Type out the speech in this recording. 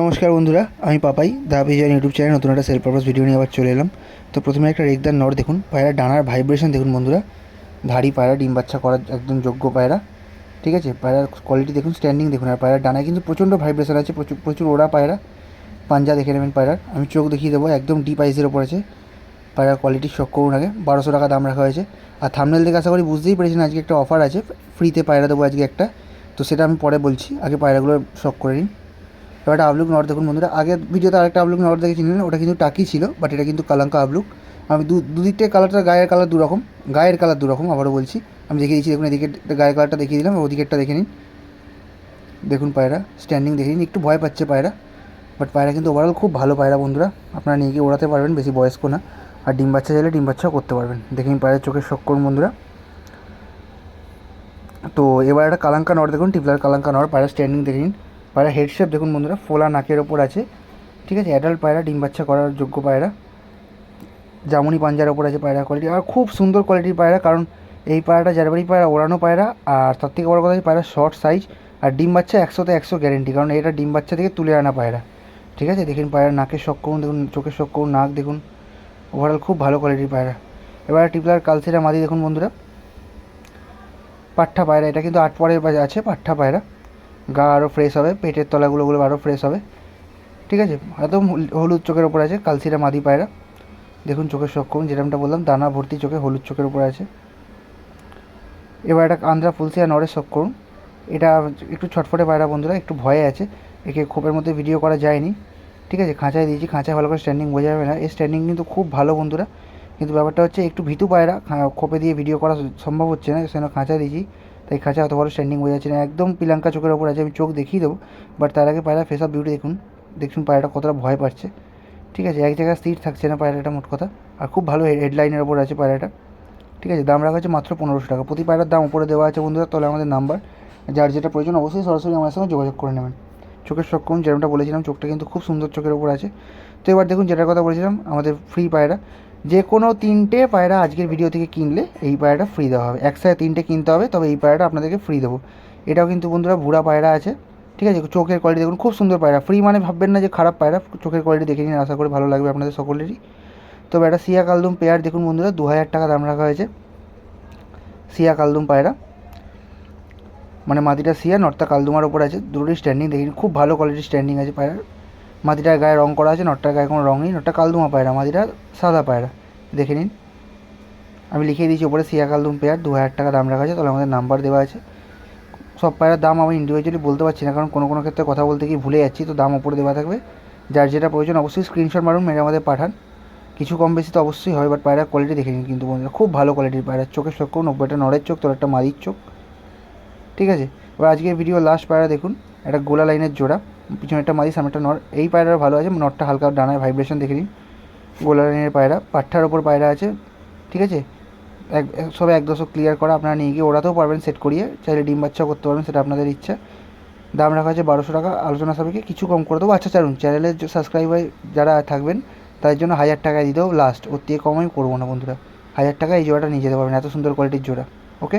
নমস্কার বন্ধুরা, আমি পাপাই দা বিজয় ইউটিউব চ্যানেল নতুন একটা সেল পারপাস ভিডিও নিয়ে আবার চলে এলাম। তো প্রথমে একটা রেগদার নর দেখুন, পায়রা ডানার ভাইব্রেশন দেখুন বন্ধুরা। ধাড়ি পায়রা, ডিম বাচ্চা করার একদম যোগ্য পায়রা, ঠিক আছে? পায়রার কোয়ালিটি দেখুন স্ট্যান্ডিং দেখুন, আর পায়রার ডানায় কিন্তু প্রচণ্ড ভাইব্রেশন আছে, প্রচুর প্রচুর ওড়া পায়রা, পাঞ্জা দেখে নেবেন পায়রার। আমি চোখ দেখিয়ে দেবো, একদম ডিপ আইসের ওপর আছে। পায়রার কোয়ালিটি শখ করুন আগে, বারোশো টাকা দাম রাখা হয়েছে। আর থামনেল দেখে আশা করি বুঝতেই পেরেছেন, আজকে একটা অফার আছে ফ্রিতে পায়রা দেবো আজকে একটা। তো সেটা আমি পরে বলছি, আগে পায়রাগুলো শখ করে নিন। এবার একটা আবলুক নট দেখুন বন্ধুরা। আগের ভিডিওতে আরেকটা আবলুক নট দেখেছিলেন ওটা কিন্তু টাকি ছিল বাট এটা কিন্তু কালাঙ্কা আবলুক। আমি দু, দুদিকটায় কালারটা, গায়ের কালার দুরকম, গায়ের কালার দুরকম আবারও বলছি। আমি দেখিয়ে দিচ্ছি, দেখুন এদিকে গায়ের কালারটা দেখিয়ে দিলাম, ওদিকেরটা দেখে নিন। দেখুন পায়রা স্ট্যান্ডিং দেখে নিন, একটু ভয় পাচ্ছে পায়রা বাট পায়রা কিন্তু ওভারঅল খুব ভালো পায়রা বন্ধুরা। আপনারা নিয়ে গিয়ে ওড়াতে পারবেন, বেশি বয়স্ক না। আর ডিম বাচ্চা চাইলে ডিম বাচ্চাও করতে পারবেন। দেখে নিন পায়রার চোখের শখ করুন বন্ধুরা। তো এবার একটা কালাঙ্কা নর দেখুন, টিপলার কালাঙ্কা নর পায়রা স্ট্যান্ডিং দেখে নিন। পায়রা হেড শেপ দেখুন বন্ধুরা, ফোলা নাকের ওপর আছে, ঠিক আছে? অ্যাডাল্ট পায়রা, ডিম বাচ্চা করার যোগ্য পায়রা। জামুনি পাঞ্জার ওপর আছে পায়রা কোয়ালিটি আর খুব সুন্দর কোয়ালিটির পায়রা, কারণ এই পায়রাটা জারবারি পায়রা ওড়ানো পায়রা, আর তার থেকে বড় কথা পায়রা শর্ট সাইজ আর ডিম বাচ্চা একশোতে একশো গ্যারেন্টি কারণ এটা ডিম বাচ্চা থেকে তুলে আনা পায়রা, ঠিক আছে? দেখুন পায়রা নাকের শখ করুন, দেখুন চোখের শখ করুন, নাক দেখুন ওভারঅল খুব ভালো কোয়ালিটির পায়রা। এবার টিপলার কালসিরা মাদি দেখুন বন্ধুরা পাঠা পায়রা, এটা কিন্তু আট পরের আছে পাঠা পায়রা। গা আরও ফ্রেশ হবে, পেটের তলাগুলো গুলো আরও ফ্রেশ হবে। ঠিক আছে? একদম হলুদ চোখের ওপর আছে কালসিরা মাদি পায়রা। দেখুন চোখের সক্ষম যেরকমটা বললাম, দানা ভর্তি চোখে হলুদ চোখের ওপর আছে। এবার একটা আন্ধ্রা ফুলসিয়া নরের শখ করুন। এটা একটু ছটফটে পায়রা বন্ধুরা, একটু ভয়ে আছে। একে খোপের মধ্যে ভিডিও করা যায়নি। ঠিক আছে? খাঁচায় দিয়েছি, খাঁচায় ভালো করে স্ট্যান্ডিং বোঝা যাবে না। এই স্ট্যান্ডিং কিন্তু খুব ভালো বন্ধুরা। কিন্তু ব্যাপারটা হচ্ছে একটু ভীতু পায়রা খোপে দিয়ে ভিডিও করা সম্ভব হচ্ছে না, সেজন্য খাঁচা দিয়েছি। তাই খাঁচা অত বড় স্ট্যান্ডিং বোঝা যাচ্ছে না। একদম পিলাঙ্কা চোখের ওপর আছে, আমি চোখ দেখিয়ে দেবো বাট তার আগে পায়রা ফেস অফ বিউটি দেখুন। দেখুন পায়রাটা কতটা ভয় পাচ্ছে। ঠিক আছে, এক জায়গায় স্থির থাকছে না পায়রাটা মোট কথা। আর খুব ভালো হেডলাইনের ওপর আছে পায়রাটা। ঠিক আছে, দাম রাখা হচ্ছে মাত্র পনেরোশো টাকা। প্রতি পায়রার দাম উপরে দেওয়া আছে বন্ধুরা, তাহলে আমাদের নাম্বার যার যেটা প্রয়োজন অবশ্যই সরাসরি আমার সঙ্গে যোগাযোগ করে নেবেন। চোখের সক্ষম যেরকমটা বলেছিলাম, চোখটা কিন্তু খুব সুন্দর চোখের ওপর আছে। তো এবার দেখুন, যেটার কথা বলেছিলাম, আমাদের ফ্রি পায়রা। যে কোনো তিনটে পায়রা আজকের ভিডিও থেকে কিনলে এই পায়রাটা ফ্রি দেওয়া হবে। একসাথে তিনটে কিনতে হবে, তবে এই পায়রাটা আপনাদেরকে ফ্রি দেবো। এটাও কিন্তু বন্ধুরা বুড়া পায়রা আছে, ঠিক আছে? চোখের কোয়ালিটি দেখুন, খুব সুন্দর পায়রা। ফ্রি মানে ভাববেন না যে খারাপ পায়রা, চোখের কোয়ালিটি দেখে নিন, আশা করি ভালো লাগবে আপনাদের সকলেরই। তবে একটা সিয়া কালদুম পেয়ার দেখুন বন্ধুরা দু হাজার টাকা দাম রাখা হয়েছে। সিয়া কালদুম পায়রা। মানে মাটিটা সিয়া নটটা কালদুমার ওপর আছে। দুটোই স্ট্যান্ডিং দেখি খুব ভালো কোয়ালিটির স্ট্যান্ডিং আছে পায়রার। মাটিটার গায়ে রং করা আছে, নটটার গায়ে কোনো রং নেই, নটটা কালদুমা পায়রা, মাটিটা সাদা পায়রা। দেখে নিন। আমি লিখে দিয়েছি ওপরে, সিয়া কালদুম পেয়ার, দু হাজার টাকা দাম রাখা আছে, তাহলে আমাদের নাম্বার দেওয়া আছে। সব পায়রার দাম আমি ইন্ডিভিজুয়ালি বলতে পারছি না, কারণ কোনো কোনো ক্ষেত্রে কথা বলতে গিয়ে ভুলে যাচ্ছি, তো দাম ওপরে দেওয়া থাকবে। যার যেটা প্রয়োজন অবশ্যই স্ক্রিনশট মারুন মেরে আমাদের পাঠান। কিছু কম বেশি তো অবশ্যই হয় বাট পায়রার কোয়ালিটি দেখে নিন কিন্তু বন্ধুরা, খুব ভালো কোয়ালিটির পায়রার চোখের চোখ নব্বইটা নড়ের চোখ, তোর একটা মাদির চোখ। ঠিক আছে? এবার আজকের ভিডিও লাস্ট পায়রা দেখুন। একটা গোলা লাইনের জোড়া, পিছনে একটা মাদি সামনে একটা নর। এই পায়রার ভালো আছে নটটা হালকা ডানায় ভাইব্রেশন দেখে নিন। গোলা লাইনের পায়রা, পাট্টার ওপর পায়রা আছে, ঠিক আছে? এক সবে এক দশক ক্লিয়ার করা, আপনারা নিয়ে গিয়ে ওড়াতেও পারবেন সেট করিয়ে, চাইলে ডিম বাচ্চাও করতে পারবেন, সেটা আপনাদের ইচ্ছা। দাম রাখা আছে বারোশো টাকা, আলোচনা সাপেক্ষে কিছু কম করে দেবো। আচ্ছা চালুন চ্যানেলের সাবস্ক্রাইবার যারা থাকবেন, তাদের জন্য হাজার টাকায় দেবো লাস্ট ওর থেকে কম আমি করব না বন্ধুরা। হাজার টাকা এই জোড়াটা নিয়ে যেতে পারবেন, এত সুন্দর কোয়ালিটির জোড়া ওকে